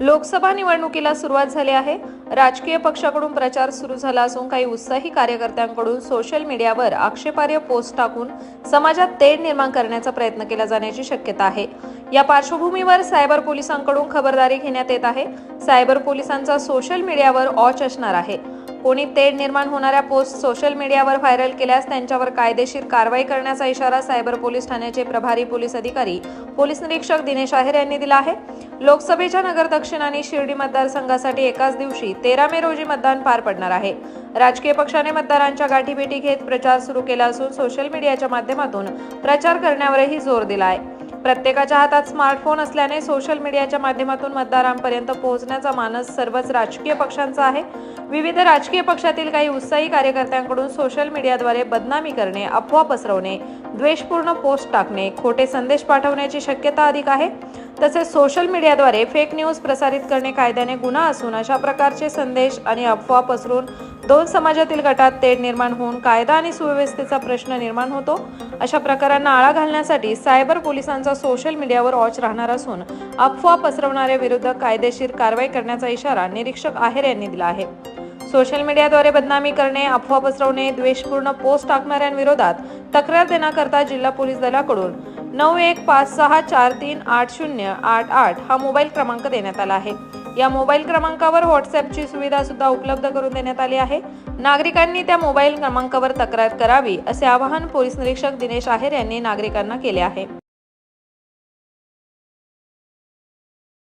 लोकसभा निवडणुकीला सुरुवात झाली आहे. राजकीय पक्षाकडून प्रचार सुरू झाला असून काही उत्साही कार्यकर्त्यांकडून सोशल मीडियावर आक्षेपार्ह पोस्ट टाकून समाजात तेढ निर्माण करण्याचा प्रयत्न केला जाण्याची शक्यता आहे. या पार्श्वभूमीवर सायबर पोलिसांकडून खबरदारी घेण्यात येत आहे. सायबर पोलिसांचा सोशल मीडियावर ऑच असणार आहे. कोणी तेढ निर्माण होणाऱ्या पोस्ट सोशल मीडियावर व्हायरल केल्यास त्यांच्यावर कायदेशीर कारवाई करण्याचा इशारा सायबर पोलीस ठाण्याचे प्रभारी पोलीस अधिकारी पोलीस निरीक्षक दिनेश आहेर यांनी दिला आहे. लोकसभेच्या नगर दक्षिण आणि शिर्डी मतदारसंघासाठी एकाच दिवशी तेरा मे रोजी मतदान पार पडणार आहे. राजकीय पक्षाने मतदारांच्या गाठीभेटी घेत प्रचार सुरू केला असून सोशल मीडियाच्या माध्यमातून प्रचार करण्यावरही जोर दिला आहे प्रत्येकाच्या हातात स्मार्टफोन असल्याने सोशल मीडियाच्या माध्यमातून मतदारांपर्यंत पोहोचण्याचा मानस सर्वच राजकीय पक्षांचा आहे. विविध राजकीय पक्षातील काही उत्साही कार्यकर्त्यांकडून सोशल मीडियाद्वारे बदनामी करणे अफवा पसरवणे द्वेषपूर्ण पोस्ट टाकणे खोटे संदेश पाठवण्याची शक्यता अधिक आहे. तसेच सोशल मीडियाद्वारे फेक न्यूज प्रसारित करणे कायद्याने गुन्हा असून अशा प्रकारचे संदेश आणि अफवा पसरून दोन समाजातील गटात तेढ निर्माण होऊन कायदा आणि सुव्यवस्थेचा प्रश्न निर्माण होतो. अशा प्रकारांना आळा घालण्यासाठी सायबर पोलिसांचा सोशल मीडियावर वॉच राहणार असून अफवा पसरवणाऱ्या विरुद्ध कायदेशीर कारवाई करण्याचा इशारा निरीक्षक आहेर यांनी दिला आहे. सोशल मीडियाद्वारे बदनामी करणे अफवा पसरवणे द्वेषपूर्ण पोस्ट टाकणाऱ्यांविरोधात तक्रार देण्याकरता जिल्हा पोलीस दलाकडून नऊ एक पाच सहा चार तीन आठ शून्य आठ आठ हा मोबाईल क्रमांक देण्यात आला आहे. या मोबाईल क्रमांकावर व्हॉट्सअपची सुविधा सुद्धा उपलब्ध करून देण्यात आली आहे. नागरिकांनी त्या मोबाईल क्रमांकावर तक्रार करावी असे आवाहन पोलीस निरीक्षक दिनेश आहेर यांनी नागरिकांना केले आहे.